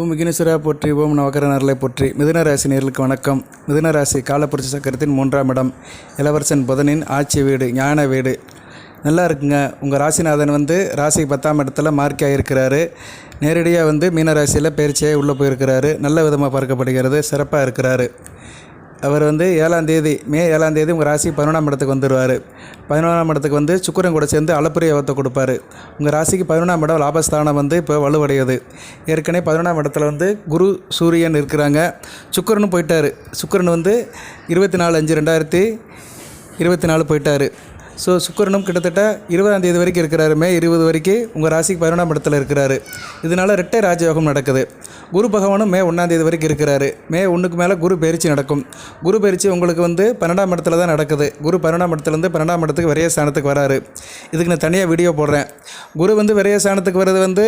ஓம் விக்னேஸ்வரா போற்றி ஓம் நவகர நரலை போற்றி. மிதுன ராசி நேர்களுக்கு வணக்கம். மிதுன ராசி காலப்புரட்சி சக்கரத்தின் மூன்றாம் இடம். இளவரசன் புதனின் ஆட்சி வீடு ஞான வீடு. நல்லா இருக்குங்க. உங்கள் ராசிநாதன் வந்து ராசி பத்தாம் இடத்துல மார்க் ஆகியிருக்கிறாரு நேரடியாக வந்து மீனராசியில் பயிற்சியாக உள்ளே போயிருக்கிறாரு. நல்ல விதமாக பார்க்கப்படுகிறது. சிறப்பாக இருக்கிறாரு. அவர் வந்து ஏழாம் தேதி மே ஏழாம் தேதி உங்கள் ராசி பதினொன்றாம் இடத்துக்கு வந்துடுவார் பதினொன்றாம் இடத்துக்கு வந்து சுக்கிரன் கூட சேர்ந்து அளப்புரிய யோகத்தை கொடுப்பாரு. உங்கள் ராசிக்கு பதினொன்றாம் இடம் லாபஸ்தானம் வந்து இப்போ வலுவடையுது. ஏற்கனவே பதினொன்றாம் இடத்துல வந்து குரு சூரியன் இருக்கிறாங்க. சுக்கிரனும் போயிட்டார். சுக்கிரன் வந்து இருபத்தி நாலு அஞ்சு ரெண்டாயிரத்தி இருபத்தி நாலு போயிட்டார். ஸோ சுக்கரனும் கிட்டத்தட்ட இருபதாம் தேதி வரைக்கும் இருக்கிறாரு. மே இருபது வரைக்கும் உங்கள் ராசிக்கு பதினொன்றாம் இடத்துல இருக்கிறாரு. இதனால் ரெட்டை ராஜயோகம் நடக்குது. குரு பகவானும் மே ஒன்றாந்தேதி வரைக்கும் இருக்கிறாரு. மே ஒன்றுக்கு மேலே குரு பயிற்சி நடக்கும். குரு பயிற்சி உங்களுக்கு வந்து பன்னெண்டாம் இடத்துல தான் நடக்குது. குரு பன்னெண்டாம் இடத்துலேருந்து பன்னெண்டாம் இடத்துக்கு விரைய ஸ்தானத்துக்கு வராரு. இதுக்கு நான் தனியாக வீடியோ போடுறேன். குரு வந்து விரைய ஸ்தானத்துக்கு வர்றது வந்து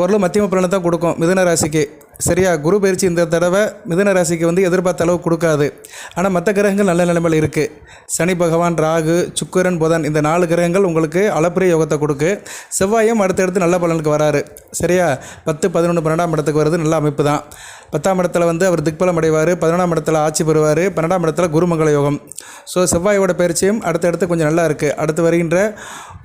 ஓரளவு மத்தியம பலனை தான் கொடுக்கும். மிதுன ராசிக்கு. சரியா? குரு பயிற்சி இந்த தடவை மிதன ராசிக்கு வந்து எதிர்பார்த்த அளவு கொடுக்காது. ஆனால் மற்ற கிரகங்கள் நல்ல நிலைமையில் இருக்குது சனி பகவான் ராகு சுக்கரன் புதன் இந்த நாலு கிரகங்கள் உங்களுக்கு அளப்பிரிய யோகத்தை கொடுக்கு. செவ்வாயும் அடுத்தடுத்து நல்ல பலனுக்கு வராரு. சரியா? பத்து பதினொன்று பன்னெண்டாம் இடத்துக்கு வருது நல்ல அமைப்பு தான் பத்தாம் இடத்துல வந்து அவர் திக்பலம் அடைவார். பதினொன்றாம் இடத்துல ஆட்சி பெறுவார். பன்னெண்டாம் இடத்துல குருமங்கல யோகம். ஸோ செவ்வாயோட பயிற்சியும் அடுத்தடுத்து கொஞ்சம் நல்லா இருக்குது அடுத்து வருகின்ற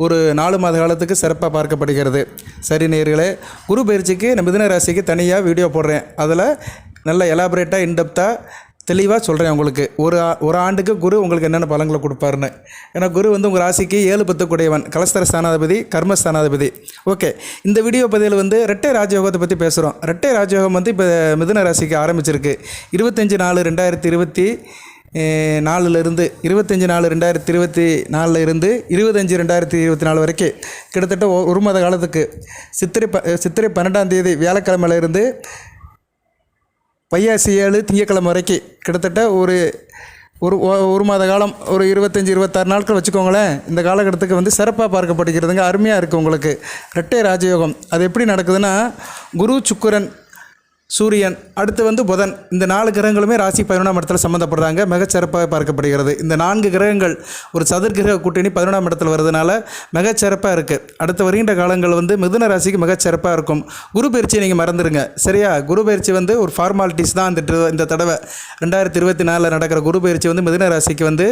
ஒரு நாலு மாத காலத்துக்கு சிறப்பாக பார்க்கப்படுகிறது. சரி நேர்களே குரு பயிற்சிக்கு நம்ம மிதன ராசிக்கு தனியாக வீடியோ போடுறேன். அதில் நல்ல எலாபரேட்டாக இன்டெப்த்தாக தெளிவாக சொல்கிறேன் உங்களுக்கு. ஒரு ஆ- ஒரு ஆண்டுக்கு குரு உங்களுக்கு என்னென்ன பலங்களை கொடுப்பாருன்னு. ஏன்னா குரு வந்து உங்கள் ராசிக்கு ஏழு பத்து குடையவன் கலஸ்தர ஸ்தானாதிபதி கர்ம ஸ்தானாதிபதி. ஓகே. இந்த வீடியோ பதிவில் வந்து ரெட்டை ராஜயோகத்தை பற்றி பேசுகிறோம் ரெட்டை ராஜயோகம் வந்து இப்போ மிதுன ராசிக்கு ஆரம்பிச்சிருக்கு. இருபத்தஞ்சி நாலு ரெண்டாயிரத்தி இருபத்தி நாலுலேருந்து இருபத்தஞ்சி நாலு ரெண்டாயிரத்தி இருபத்தி நாலில் இருந்து இருபத்தஞ்சி ரெண்டாயிரத்தி இருபத்தி நாலு வரைக்கும் கிட்டத்தட்ட ஒரு மாத காலத்துக்கு. சித்திரை ப சித்திரை பன்னெண்டாம் தேதி வியாழக்கிழமையிலேருந்து வையாசி ஏழு திங்கக்கிழமை வரைக்கும் கிட்டத்தட்ட ஒரு ஒரு ஒரு மாத காலம் ஒரு இருபத்தஞ்சி இருபத்தாறு நாட்கள் வச்சுக்கோங்களேன். இந்த காலகட்டத்துக்கு வந்து சிறப்பாக பார்க்கப்படுகிறதுங்க. அருமையாக இருக்குது உங்களுக்கு. ரெட்டை ராஜயோகம். அது எப்படி நடக்குதுன்னா குரு சுக்கரன் சூரியன் அடுத்து வந்து புதன். இந்த நாலு கிரகங்களுமே ராசி பதினொன்றாம் இடத்துல சம்மந்தப்படுறாங்க மிகச்சிறப்பாக பார்க்கப்படுகிறது. இந்த நான்கு கிரகங்கள் ஒரு சதுர்கிரக கூட்டணி பதினொன்றாம் இடத்துல வர்றதுனால மிகச்சிறப்பாக இருக்குது அடுத்து வருகின்ற காலங்கள் வந்து மிதுன ராசிக்கு மிகச்சிறப்பாக இருக்கும். குரு பயிற்சியை நீங்கள் மறந்துடுங்க சரியா? குரு பயிற்சி வந்து ஒரு ஃபார்மாலிட்டிஸ் தான். இந்த இந்த தடவை ரெண்டாயிரத்தி இருபத்தி நாலில் நடக்கிற குரு பயிற்சி வந்து மிதுன ராசிக்கு வந்து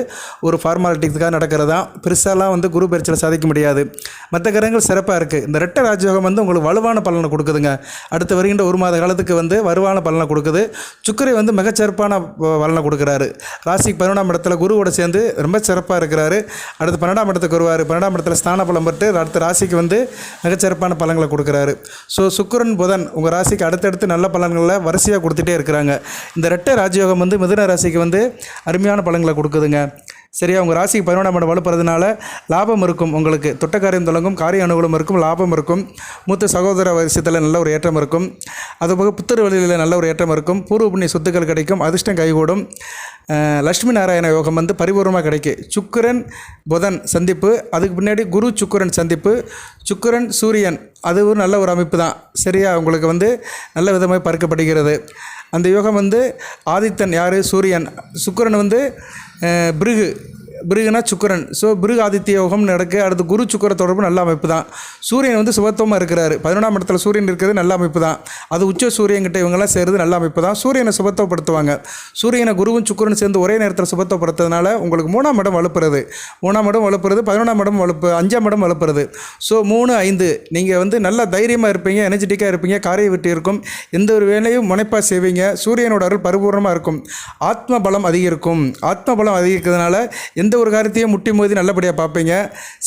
ஒரு ஃபார்மாலிட்டிஸ்க்காக நடக்கிறதா? பெருசாலாம் வந்து குரு பயிற்சியில் சாதிக்க முடியாது. மற்ற கிரகங்கள் சிறப்பாக இருக்குது இந்த ரெட்ட ராஜயோகம் வந்து உங்களுக்கு வலுவான பலனை கொடுக்குதுங்க. அடுத்து வருகின்ற ஒரு மாத காலத்துக்கு வந்து வந்து வருவான பலனை கொடுக்குது. சுக்கரை வந்து மிகச்சிறப்பான பலனை கொடுக்குறாரு. ராசிக்கு பதினொன்றாம் இடத்துல குருவோட சேர்ந்து ரொம்ப சிறப்பாக இருக்கிறாரு. அடுத்து பன்னெண்டாம் இடத்துக்கு வருவார். பன்னெண்டாம் இடத்துல ஸ்தான பலம் பெற்று அடுத்த ராசிக்கு வந்து மிகச்சிறப்பான பலன்களை கொடுக்குறாரு. ஸோ சுக்கரன் புதன் உங்கள் ராசிக்கு அடுத்தடுத்து நல்ல பலன்களை வரிசையாக கொடுத்துட்டே இருக்கிறாங்க. இந்த ரெட்டை ராஜயோகம் வந்து மிதுன ராசிக்கு வந்து அருமையான பலன்களை கொடுக்குதுங்க. சரியா? உங்கள் ராசிக்கு பதினொன்றாம் இடம் வலுப்புறதுனால லாபம் இருக்கும் உங்களுக்கு. தொட்டக்காரியம் தொடங்கும் காரிய அனுகூலம் இருக்கும் லாபம் இருக்கும். மூத்த சகோதர வரிசத்தில் நல்ல ஒரு ஏற்றம் இருக்கும். அதுபோக புத்தர் வழியில் நல்ல ஒரு ஏற்றம் இருக்கும். பூர்வ புண்ணிய சொத்துக்கள் கிடைக்கும் அதிர்ஷ்டம் கைகூடும். லட்சுமி நாராயண யோகம் வந்து பரிபூர்ணமாக கிடைக்கும் சுக்கிரன் புதன் சந்திப்பு அதுக்கு பின்னாடி குரு சுக்கிரன் சந்திப்பு. சுக்கிரன் சூரியன் அது ஒரு நல்ல ஒரு அமைப்பு தான். சரியா? உங்களுக்கு வந்து நல்ல விதமாக பார்க்கப்படுகிறது. அந்த யோகம் வந்து ஆதித்தன் யார்? சூரியன். சுக்கிரன் வந்து பிருகு பிருகுனா சுக்கிரன். ஸோ பிருகு ஆதித்ய யோகம் நடக்க அடுத்து குரு சுக்கிர தொடர்பு நல்ல அமைப்பு தான் சூரியன் வந்து சுபத்துவமாக இருக்கிறாரு. பதினொன்றாம் இடத்துல சூரியன் இருக்கிறது நல்ல அமைப்பு தான் அது உச்ச சூரியன்கிட்ட இவங்கெல்லாம் சேர்றது நல்ல அமைப்பு தான் சூரியனை சுபத்துவப்படுத்துவாங்க. சூரியனை குருவும் சுக்கரன் சேர்ந்து ஒரே நேரத்தில் சுபத்துவப்படுத்துறதுனால உங்களுக்கு மூணாம் இடம் வலுப்புறது. மூணாம் இடம் வலுப்புறது பதினொன்றாம் இடம் வலுப்பு அஞ்சாம் இடம் வலுப்புறது. ஸோ மூணு ஐந்து. நீங்கள் வந்து நல்ல தைரியமாக இருப்பீங்க எனர்ஜெட்டிக்காக இருப்பீங்க காரிய வெட்டி இருக்கும். எந்த ஒரு வேலையும் முனைப்பாக செய்வீங்க. சூரியனோட அருள் பரிபூர்ணமாக இருக்கும். ஆத்ம பலம் அதிகரிக்கும். ஆத்ம பலம் அதிகரிக்கிறதுனால எந்த ஒரு காரியத்தையும் முட்டி மோதி நல்லபடியாக பார்ப்பீங்க.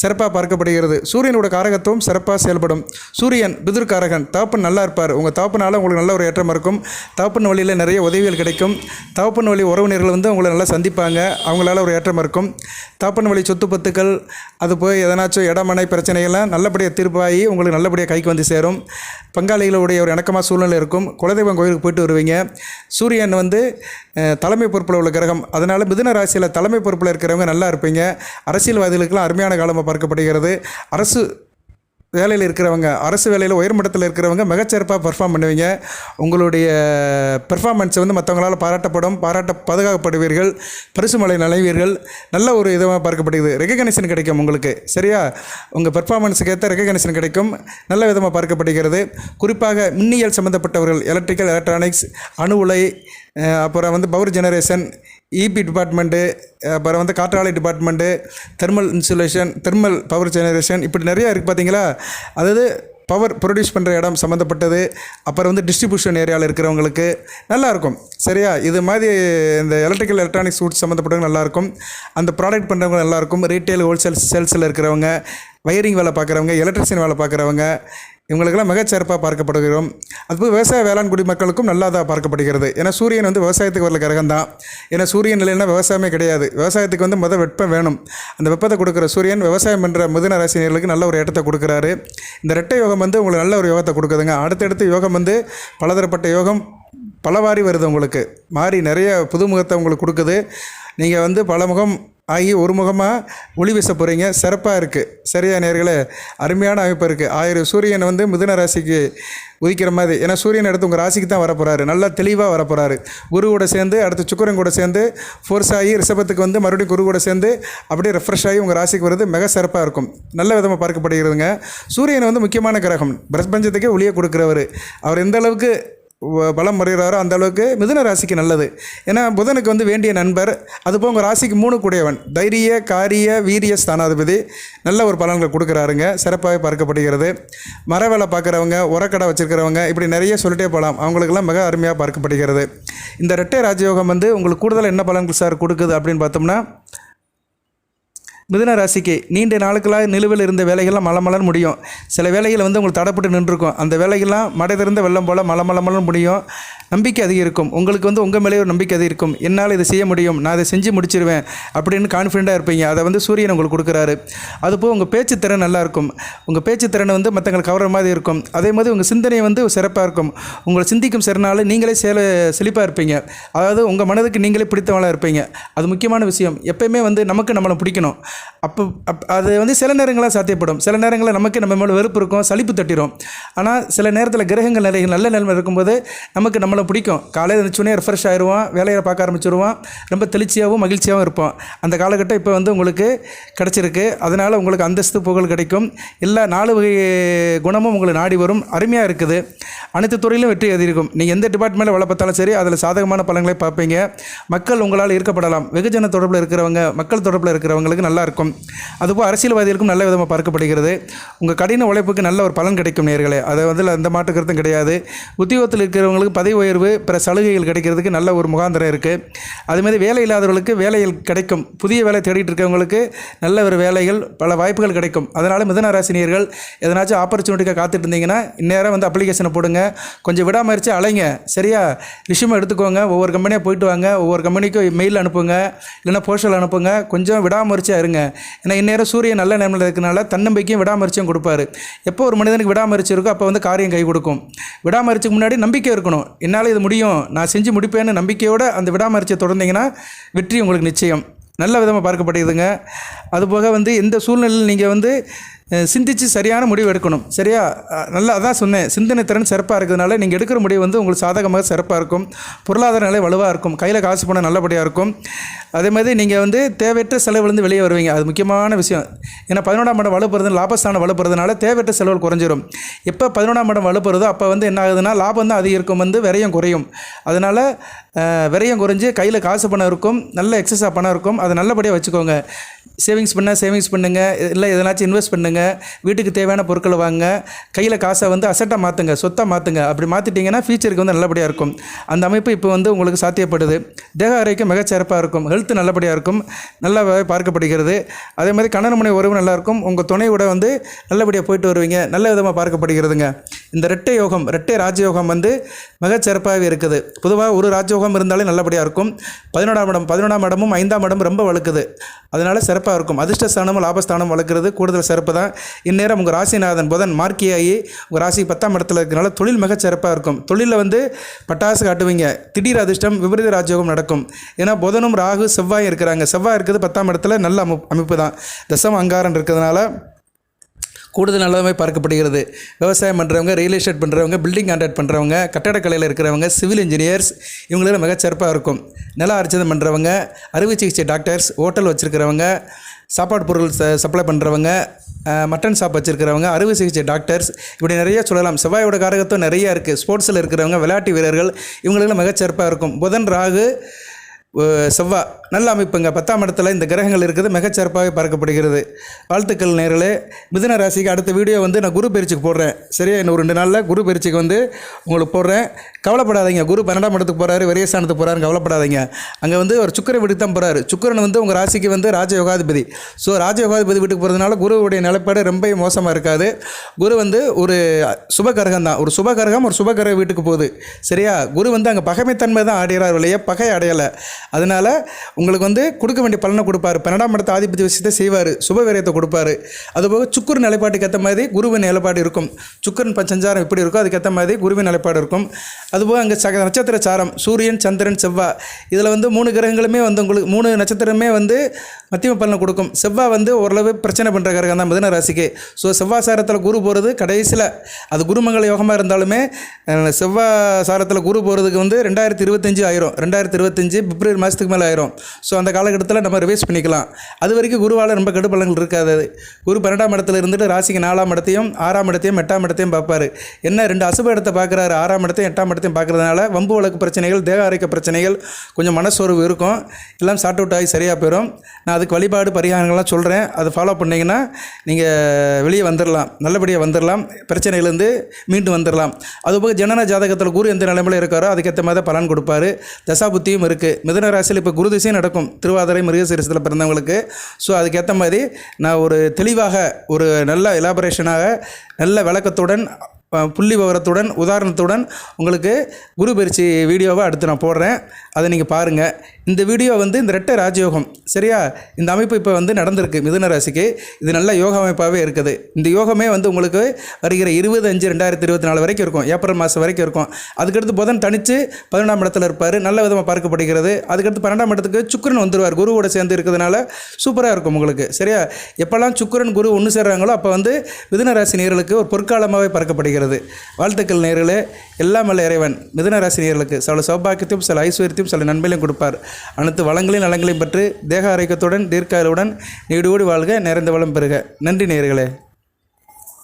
சிறப்பாக பார்க்கப்படுகிறது. சூரியனோட காரகத்துவம் சிறப்பாக செயல்படும். சூரியன் பிதுர் தாப்பன் நல்லா இருப்பார். உங்கள் தாப்பனால் உங்களுக்கு நல்ல ஒரு ஏற்றமாக இருக்கும். தாப்பன் வழியில் நிறைய உதவிகள் கிடைக்கும். தாப்பன் வழி உறவினர்கள் வந்து உங்களை நல்லா சந்திப்பாங்க. அவங்களால ஒரு ஏற்றம் இருக்கும். தாப்பன் வழி சொத்து பத்துக்கள் அது போய் எதனாச்சும் இடமனை பிரச்சனைகள்லாம் நல்லபடியாக தீர்ப்பாகி உங்களுக்கு நல்லபடியாக கைக்கு வந்து சேரும். பங்காளிகளுடைய ஒரு இணக்கமாக சூழ்நிலை இருக்கும். குலதெய்வம் கோயிலுக்கு போயிட்டு வருவீங்க. சூரியன் வந்து தலைமை பொறுப்பில் உள்ள கிரகம். அதனால் மிதுன ராசியில் தலைமை பொறுப்பில் இருக்கிறவங்க நல்லா இருப்பீங்க. அரசியல்வாதிகளுக்கெல்லாம் அருமையான காலமாக பார்க்கப்படுகிறது. அரசு வேலையில் இருக்கிறவங்க அரசு வேலையில் உயர்மட்டத்தில் இருக்கிறவங்க மிகச்சிறப்பாக பெர்ஃபார்ம் பண்ணுவீங்க. உங்களுடைய பெர்ஃபார்மன்ஸ் வந்து மற்றவங்களால் பாராட்டப்படும் பாராட்ட பாதுகாக்கப்படுவீர்கள் பரிசு மலை நலைவீர்கள் நல்ல ஒரு இதுவாக பார்க்கப்படுகிறது. ரெகக்னேஷன் கிடைக்கும் உங்களுக்கு. சரியா? உங்கள் பெர்ஃபார்மன்ஸுக்கு ஏற்ற ரெகக்னேஷன் கிடைக்கும். நல்ல விதமாக பார்க்கப்படுகிறது. குறிப்பாக மின்னியல் சம்மந்தப்பட்டவர்கள் எலக்ட்ரிக்கல் எலக்ட்ரானிக்ஸ் அணு உலை அப்புறம் வந்து பவர் ஜெனரேஷன் இபி டிபார்ட்மெண்ட்டு அப்புறம் வந்து காற்றாலை department thermal insulation thermal power generation இப்படி நிறையா இருக்குது பார்த்தீங்களா அதாவது பவர் ப்ரொடியூஸ் பண்ணுற இடம் சம்மந்தப்பட்டது அப்புறம் வந்து டிஸ்ட்ரிபியூஷன் ஏரியாவில் இருக்கிறவங்களுக்கு நல்லாயிருக்கும் சரியா? இது மாதிரி இந்த எலக்ட்ரிக்கல் எலக்ட்ரானிக்ஸ் ஃபுட் சம்மந்தப்பட்டவங்க நல்லாயிருக்கும் அந்த ப்ராடக்ட் பண்ணுறவங்க நல்லாயிருக்கும் ரீட்டைல் ஹோல்சேல் சேல்ஸில் இருக்கிறவங்க வயரிங் வேலை பார்க்குறவங்க எலக்ட்ரிஷியன் வேலை பார்க்குறவங்க இவங்களுக்கெல்லாம் மிகச்சிறப்பாக பார்க்கப்படுகிறோம். அதுபோல் விவசாய வேளாண் குடிமக்களுக்கும் நல்லாதான் பார்க்கப்படுகிறது. ஏன்னா சூரியன் வந்து விவசாயத்துக்கு வரல கிரகம் தான் ஏன்னா சூரியன் இல்லைன்னா விவசாயமே கிடையாது. விவசாயத்துக்கு வந்து முதல் வெப்பம் வேணும். அந்த வெப்பத்தை கொடுக்குற சூரியன் விவசாயம் பண்ணுற மிதுன ராசினியர்களுக்கு நல்ல ஒரு இடத்தை கொடுக்குறாரு. இந்த ரெட்டை யோகம் வந்து உங்களுக்கு நல்ல ஒரு யோகத்தை கொடுக்குதுங்க. அடுத்தடுத்து யோகம் வந்து பலதரப்பட்ட யோகம் பலவாரி வருது உங்களுக்கு. மாறி நிறைய புதுமுகத்தை உங்களுக்கு கொடுக்குது. நீங்கள் வந்து பலமுகம் ஆகி ஒரு முகமாக ஒளி வீச போகிறீங்க சிறப்பாக இருக்குது சரியா நேர்களை? அருமையான அமைப்பு இருக்குது ஆயிரம் சூரியன் வந்து மிதுன ராசிக்கு உதிக்கிற மாதிரி. ஏன்னா சூரியன் அடுத்து உங்கள் ராசிக்கு தான் வரப்போகிறாரு நல்லா தெளிவாக வரப்போகிறாரு குரு கூட சேர்ந்து அடுத்து சுக்கரன் கூட சேர்ந்து ஃபோர்ஸ் ஆகி ரிஷபத்துக்கு வந்து மறுபடியும் குரு கூட சேர்ந்து அப்படியே ரெஃப்ரெஷ் ஆகி உங்கள் ராசிக்கு வருது மிக சிறப்பாக இருக்கும். நல்ல விதமாக பார்க்கப்படுகிறதுங்க. சூரியன் வந்து முக்கியமான கிரகம். பிரபஞ்சத்துக்கே ஒளியை கொடுக்குறவர். அவர் எந்த அளவுக்கு பலம் முறைகிறாரோ அந்த அளவுக்கு மிதுன ராசிக்கு நல்லது. ஏன்னா புதனுக்கு வந்து வேண்டிய நண்பர் அதுபோல் உங்கள் ராசிக்கு மூணு கூடியவன். தைரிய காரிய வீரிய ஸ்தானாதிபதி நல்ல ஒரு பலன்களை கொடுக்குறாருங்க. சிறப்பாக பார்க்கப்படுகிறது. மர வேலை பார்க்குறவங்க உரக்கடை வச்சுருக்கிறவங்க இப்படி நிறைய சொல்லிட்டே போகலாம். அவங்களுக்கெல்லாம் மிக அருமையாக பார்க்கப்படுகிறது. இந்த ரெட்டை ராஜயோகம் வந்து உங்களுக்கு கூடுதல் என்ன பலன்கள் சார் கொடுக்குது அப்படின்னு பார்த்தோம்னா மிதுன ராசிக்கு நீண்ட நாளுக்களாக நிலுவில் இருந்த வேலைகள்லாம் மலமலன்னு முடியும். சில வேலைகள் வந்து உங்களுக்கு தடப்பட்டு நின்றுருக்கும். அந்த வேலைகள்லாம் மடை திறந்த வெள்ளம் போல் மலமலமலன்னு முடியும். நம்பிக்கை அதிகரிக்கும். உங்களுக்கு வந்து உங்கள் மேலே ஒரு நம்பிக்கை அதிகரிக்கும். என்னால் இதை செய்ய முடியும். நான் இதை செஞ்சு முடிச்சிருவேன் அப்படின்னு கான்ஃபிடெண்ட்டாக இருப்பீங்க. அதை வந்து சூரியன் உங்களுக்கு கொடுக்குறாரு. அதுபோல் உங்கள் பேச்சு திறன் நல்லாயிருக்கும் உங்கள் பேச்சு திறன் வந்து மற்றவங்களை கவர்ற மாதிரி இருக்கும். அதே மாதிரி உங்கள் சிந்தனை வந்து சிறப்பாக இருக்கும். உங்களை சிந்திக்கும் சிறனால் நீங்களே சேல செழிப்பாக இருப்பீங்க. அதாவது உங்கள் மனதுக்கு நீங்களே பிடித்தவங்களாக இருப்பீங்க. அது முக்கியமான விஷயம். எப்பயுமே வந்து நமக்கு நம்மளை பிடிக்கணும். அப்போ அப் அது வந்து சில நேரங்களாக சாத்தியப்படும். சில நேரங்களில் நமக்கு நம்ம மேலே வெறுப்பு இருக்கும் சலிப்பு தட்டிடும் ஆனால் சில நேரத்தில் கிரகங்கள் நிறைய நல்ல நிலைமை இருக்கும்போது நமக்கு நம்மளை பிடிக்கும். காலையில் எழுந்துச்சுனே ரெஃப்ரெஷ் ஆயிடுவோம் வேலையை பார்க்க ஆரம்பிச்சிருவோம். ரொம்ப தெளிச்சியாகவும் மகிழ்ச்சியாகவும் இருப்போம். அந்த காலகட்டம் இப்போ வந்து உங்களுக்கு கிடச்சிருக்கு. அதனால் உங்களுக்கு அந்தஸ்து புகழ் கிடைக்கும். எல்லா நாலு வகை குணமும் உங்களுக்கு நாடி வரும். அருமையாக இருக்குது. அனைத்து துறையிலும் வெற்றி அதிகரிக்கும். நீங்கள் எந்த டிபார்ட்மெண்ட்டில் வேலை பார்த்தாலும் சரி அதில் சாதகமான பலன்களை பார்ப்பீங்க. மக்கள் உங்களால் ஈர்க்கப்படலாம். வெகுஜன தொடர்பில் இருக்கிறவங்க மக்கள் தொடர்பில் இருக்கிறவங்களுக்கு நல்லா இருக்கும் அதுபோல் அரசியல்வாதிகளுக்கும் நல்ல விதமாக பார்க்கப்படுகிறது. உங்கள் கடின உழைப்புக்கு நல்ல ஒரு பலன் கிடைக்கும் நேர்களே. அதை வந்து அந்த மாற்று கருத்தும் கிடையாது. உத்தியோகத்தில் இருக்கிறவங்களுக்கு பதவி உயர்வு பிற சலுகைகள் கிடைக்கிறதுக்கு நல்ல ஒரு முகாந்திரம் இருக்குது அதுமாதிரி வேலை இல்லாதவர்களுக்கு வேலைகள் கிடைக்கும். புதிய வேலை தேடிட்டு இருக்கவங்களுக்கு நல்ல ஒரு வேலைகள் பல வாய்ப்புகள் கிடைக்கும். அதனால் மிதனராசினியர்கள் எதனாச்சும் ஆப்பர்ச்சுனிட்டிக்காக காத்துட்டு இருந்தீங்கன்னா இந்நேரம் வந்து அப்ளிகேஷனை போடுங்க. கொஞ்சம் விடாமறிச்சு அலைங்க. சரியா? விஷயமாக எடுத்துக்கோங்க. ஒவ்வொரு கம்பெனியாக போயிட்டு வாங்க. ஒவ்வொரு கம்பெனிக்கும் மெயில் அனுப்புங்க. இல்லைன்னா போஸ்டல் அனுப்புங்க. கொஞ்சம் விடாமறிச்சியாக இருங்க. ஏன்னா இந்நேரம் சூரியன் நல்ல நேரத்தில் இருக்கிறனால தன்னம்பிக்கையும் விடாமறிச்சியும் கொடுப்பாரு. எப்போ ஒரு மனிதனுக்கு விடாமரிச்சு இருக்கோ அப்போ வந்து காரியம் கை கொடுக்கும். விடாமறிச்சுக்கு முன்னாடி நம்பிக்கை இருக்கணும். என்னால் இது முடியும் நான் செஞ்சு முடிப்பேன்னு நம்பிக்கையோடு அந்த விடாமரிச்சை தொடர்ந்தீங்கன்னா வெற்றி உங்களுக்கு நிச்சயம். நல்ல விதமாக பார்க்கப்படுதுங்க. அதுபோக வந்து எந்த சூழ்நிலையில் நீங்கள் வந்து சிந்தித்து சிந்திச்சு சரியான முடிவு எடுக்கணும். சரியா? நல்லா அதான் சொன்னேன். சிந்தனை திறன் சிறப்பாக இருக்கிறதுனால நீங்கள் எடுக்கிற முடிவு வந்து உங்களுக்கு சாதகமாக சிறப்பாக இருக்கும். பொருளாதார நிலை வலுவாக இருக்கும். கையில் காசு போனால் நல்லபடியாக இருக்கும். அதே மாதிரி நீங்கள் வந்து தேவையற்ற செலவுலேருந்து வெளியே வருவீங்க. அது முக்கியமான விஷயம். ஏன்னா பதினொன்றாம் இடம் வலுப்புறது லாபஸ்தானம் வலுப்புறதுனால தேவையற்ற செலவுகள் குறைஞ்சிரும். எப்போ பதினொன்றாம் இடம் வலுப்புறதோ அப்போ வந்து என்ன ஆகுதுன்னா லாபம் தான் அதிகரிக்கும் வந்து விரையும் குறையும். அதனால் விரயம் குறைஞ்சு கையில் காசு பணம் இருக்கும் நல்ல எக்ஸஸாக பணம் இருக்கும். அதை நல்லபடியாக வச்சுக்கோங்க. சேவிங்ஸ் பண்ணால் சேவிங்ஸ் பண்ணுங்கள் இல்லை எதனாச்சும் இன்வெஸ்ட் பண்ணுங்கள் வீட்டுக்கு தேவையான பொருட்களை வாங்க கையில் காசை வந்து அசட்டாக மாற்றுங்க சொத்தாக மாற்றுங்க அப்படி மாற்றிட்டிங்கன்னா ஃபியூச்சருக்கு வந்து நல்லபடியாக இருக்கும். அந்த அமைப்பு இப்போ வந்து உங்களுக்கு சாத்தியப்படுது. தேக ஆரோக்கியம் மிகச்சிறப்பாக இருக்கும். ஹெல்த் நல்லபடியாக இருக்கும். நல்லாவே பார்க்கப்படுகிறது. அதே மாதிரி கணவன் உறவு நல்லாயிருக்கும் உங்கள் துணையோட வந்து நல்லபடியாக போயிட்டு வருவீங்க. நல்ல விதமாக பார்க்கப்படுகிறதுங்க. இந்த ரெட்டை யோகம் ரெட்டை ராஜயோகம் வந்து மிகச்சிறப்பாகவே இருக்குது. பொதுவாக ஒரு ராஜயோகம் இருந்தாலே நல்லபடியாக இருக்கும். பதினோடாம் இடம் பதினொன்றாம் இடமும் ஐந்தாம் இடம் ரொம்ப வழுக்குது. அதனால் சிறப்பாக இருக்கும். அதிர்ஷ்டஸ்தானமும் லாபஸ்தானம் வளர்க்குறது கூடுதல் சிறப்பு தான். இந்நேரம் உங்கள் ராசிநாதன் புதன் மார்க்கியாகி உங்கள் ராசி பத்தாம் இடத்துல இருக்கிறனால தொழில் மிக சிறப்பாக இருக்கும். தொழிலில் வந்து பட்டாசு காட்டுவீங்க. திடீர் அதிர்ஷ்டம் விபரீத ராஜயோகம் நடக்கும். ஏன்னா புதனும் ராகு செவ்வாயும் இருக்கிறாங்க. செவ்வாய் இருக்கிறது பத்தாம் இடத்துல நல்ல அமைப்பு தான். தசம் அங்காரன் இருக்கிறதுனால கூடுதல் நல்லதாக பார்க்கப்படுகிறது. விவசாயம் பண்ணுறவங்க ரியல் எஸ்டேட் பண்ணுறவங்க பில்டிங் கான்ட்ராக்ட் பண்ணுறவங்க கட்டடக்கலையில் இருக்கிறவங்க சிவில் இன்ஜினியர்ஸ் இவங்களெல்லாம் மிகச்சிறப்பாக இருக்கும். நில அர்ச்சனை பண்ணுறவங்க அறுவை சிகிச்சை டாக்டர்ஸ் ஹோட்டல் வச்சுருக்கிறவங்க சாப்பாடு பொருள் ச சப்ளை பண்ணுறவங்க மட்டன் ஷாப் வச்சுருக்கிறவங்க அறுவை சிகிச்சை டாக்டர்ஸ் இப்படி நிறைய சொல்லலாம். செவ்வாயோட காரகத்துவம் நிறைய இருக்குது ஸ்போர்ட்ஸில் இருக்கிறவங்க விளையாட்டு வீரர்கள் இவங்களுக்கெல்லாம் மிகச்சிறப்பாக இருக்கும். புதன் ராகு செவ்வாய் நல்ல அமைப்புங்க. பத்தாம் இடத்துல இந்த கிரகங்கள் இருக்குது மிகச்சிறப்பாக பார்க்கப்படுகிறது. வாழ்த்துக்கள் நேர்களே. மிதுன ராசிக்கு அடுத்த வீடியோ வந்து நான் குரு பயிற்சிக்கு போடுறேன். சரியா? இன்னும் ஒரு ரெண்டு நாளில் குரு பயிற்சிக்கு வந்து உங்களுக்கு போடுறேன். கவலைப்படாதீங்க. குரு பன்னெண்டாம் இடத்துக்கு போகிறாரு விரயஸ்தானத்துக்கு போகிறாரு கவலைப்படாதீங்க. அங்கே வந்து ஒரு சுக்கர வீட்டுக்கு தான் போகிறாரு சுக்கரன் வந்து உங்கள் ராசிக்கு வந்து ராஜயோகாதிபதி. ஸோ ராஜயோகாதிபதி வீட்டுக்கு போகிறதுனால குருவுடைய நிலைப்பாடு ரொம்ப மோசமாக இருக்காது. குரு வந்து ஒரு சுபகரகம் தான். ஒரு சுபகரகம் ஒரு சுபகரக வீட்டுக்கு போகுது. சரியா? குரு வந்து அங்கே பகைமைத்தன்மை தான் ஆடுகிறார் இல்லையா பகை அடையலை. அதனால் உங்களுக்கு வந்து கொடுக்க வேண்டிய பலனை கொடுப்பார். பன்னெண்டாம் இடத்த ஆதிபத்திய விஷயத்தை செய்வார். சுபவீரியத்தை கொடுப்பாரு. அதுபோக சுக்குரு நிலைப்பாட்டுக்கு ஏற்ற மாதிரி குருவின் நிலைப்பாடு இருக்கும். சுக்கரன் பஞ்சஞ்சாரம் எப்படி இருக்கோ அதுக்கேற்ற மாதிரி குருவின் நிலைப்பாடு இருக்கும். அதுபோக அங்கே சக நட்சத்திர சாரம். சூரியன் சந்திரன் செவ்வாய். இதில் வந்து மூணு கிரகங்களுமே வந்து உங்களுக்கு மூணு நட்சத்திரமே வந்து மத்தியம பலனை கொடுக்கும். செவ்வாய் வந்து ஓரளவு பிரச்சனை பண்ணுற கிரகம் தான் மிதன ராசிக்கு. ஸோ செவ்வாய் சாரத்தில் குரு போகிறது கடைசியில். அது குருமங்கள யோகமாக இருந்தாலுமே செவ்வாய் சாரத்தில் குரு போகிறதுக்கு வந்து ரெண்டாயிரத்தி இருபத்தஞ்சு ஆயிரும். ரெண்டாயிரத்தி இருபத்தஞ்சு பிப்ரவரி மாதத்துக்கு மேலே ஆயிரும். ஸோ அந்த காலகட்டத்தில் நம்ம ரிவைஸ் பண்ணிக்கலாம். அது வரைக்கும் குருவால் ரொம்ப கெடுபலங்கள் இருக்காது. குரு பன்னெண்டாம் இடத்துல இருந்துட்டு ராசிக்கு நாலாம் இடத்தையும் ஆறாம் இடத்தையும் எட்டாம் இடத்தையும் பார்ப்பார். என்ன ரெண்டு அசுப இடத்தை பார்க்குறாரு ஆறாம் இடத்தையும் எட்டாம் இடத்தையும் பார்க்குறதுனால வம்பு வழக்கு பிரச்சனைகள் தேக ஆரோக்கிய பிரச்சனைகள் கொஞ்சம் மனசோர்வு இருக்கும். எல்லாம் சார்ட் அவுட் ஆகி சரியாக போயிடும் நான் அதுக்கு வழிபாடு பரிகாரங்கள்லாம் சொல்கிறேன் அதை ஃபாலோ பண்ணிங்கன்னா நீங்கள் வெளியே வந்துடலாம் நல்லபடியாக வந்துடலாம் பிரச்சனையிலேருந்து மீண்டும் வந்துடலாம் அதுபோக ஜனன ஜாதகத்தில் குரு எந்த நிலைமையில் இருக்காரோ அதுக்கேற்ற மாதிரி பலன் கொடுப்பாரு. தசாபுத்தியும் இருக்குது ராசியில் இப்போ குரு திசை நடக்கும். திருவாதிரை மிருகசீரசத்தில் பிறந்தவங்களுக்கு. ஸோ அதுக்கேற்ற மாதிரி நான் ஒரு தெளிவாக ஒரு நல்ல எலாபரேஷனாக நல்ல விளக்கத்துடன் புள்ளி விவரத்துடன் உதாரணத்துடன் உங்களுக்கு குரு பயிற்சி வீடியோவை அடுத்து நான் போடுறேன். அதை நீங்கள் பாருங்கள் இந்த வீடியோ வந்து இந்த ரெட்டை ராஜயோகம் சரியா? இந்த அமைப்பு இப்போ வந்து நடந்திருக்கு மிதுன ராசிக்கு. இது நல்ல யோக அமைப்பாகவே இருக்குது. இந்த யோகமே வந்து உங்களுக்கு வருகிற இருபது அஞ்சு ரெண்டாயிரத்தி இருபத்தி நாலு வரைக்கும் இருக்கும். ஏப்ரல் மாதம் வரைக்கும் இருக்கும். அதுக்கடுத்து புதன் தனித்து பதினொன்றாம் இடத்துல இருப்பார். நல்ல விதமாக பார்க்கப்படுகிறது. அதுக்கடுத்து பன்னெண்டாம் இடத்துக்கு சுக்கிரன் வந்துடுவார் குருவோட சேர்ந்து இருக்கிறதுனால சூப்பராக இருக்கும் உங்களுக்கு சரியா? எப்போல்லாம் சுக்கரன் குரு ஒன்று சேர்றாங்களோ அப்போ வந்து மிதுன ராசி நேர்களுக்கு ஒரு பொற்காலமாகவே பார்க்கப்படுகிறது வாழ்த்துக்கள் நேர்களே. எல்லாம் வல்ல இறைவன். மிதுன சில சௌபாக்கியத்தையும் சில ஐஸ்வர்யத்தையும் சில நன்மையிலும் கொடுப்பார். அனைத்து வளங்களையும் நலங்களையும் பெற்று தேக ஆரோக்கியத்துடன் தீர்க்காயுடன் நீடோடி வாழ்க நிறைந்த வளம் பெறுக. நன்றி நேர்களே.